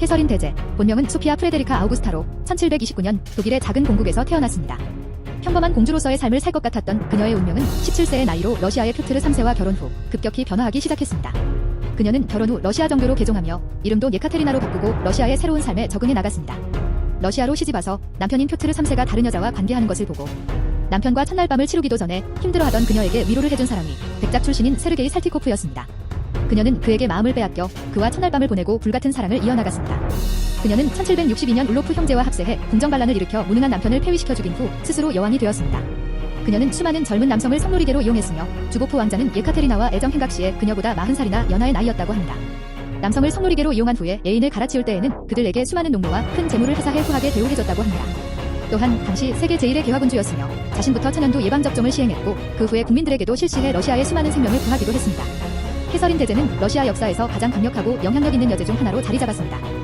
캐서린 대제, 본명은 소피아 프레데리카 아우구스타로 1729년 독일의 작은 공국에서 태어났습니다. 평범한 공주로서의 삶을 살 것 같았던 그녀의 운명은 17세의 나이로 러시아의 표트르 3세와 결혼 후 급격히 변화하기 시작했습니다. 그녀는 결혼 후 러시아 정교로 개종하며 이름도 예카테리나로 바꾸고 러시아의 새로운 삶에 적응해 나갔습니다. 러시아로 시집와서 남편인 표트르 3세가 다른 여자와 관계하는 것을 보고 남편과 첫날 밤을 치르기도 전에 힘들어하던 그녀에게 위로를 해준 사람이 백작 출신인 세르게이 살티코프였습니다. 그녀는 그에게 마음을 빼앗겨 그와 첫날 밤을 보내고 불같은 사랑을 이어나갔습니다. 그녀는 1762년 울로프 형제와 합세해 궁정반란을 일으켜 무능한 남편을 폐위시켜 죽인 후 스스로 여왕이 되었습니다. 그녀는 수많은 젊은 남성을 성놀이개로 이용했으며 주고프 왕자는 예카테리나와 애정 행각 시에 그녀보다 40살이나 연하의 나이였다고 합니다. 남성을 성놀이개로 이용한 후에 애인을 갈아치울 때에는 그들에게 수많은 농로와 큰 재물을 회사해 후하게 대우해줬다고 합니다. 또한 당시 세계 제1의 개화군주였으며 자신부터 천연두 예방접종을 시행했고 그 후에 국민들에게도 실시해 러시아의 수많은 생명을 구하기도 했습니다. 캐서린 대제는 러시아 역사에서 가장 강력하고 영향력 있는 여제 중 하나로 자리 잡았습니다.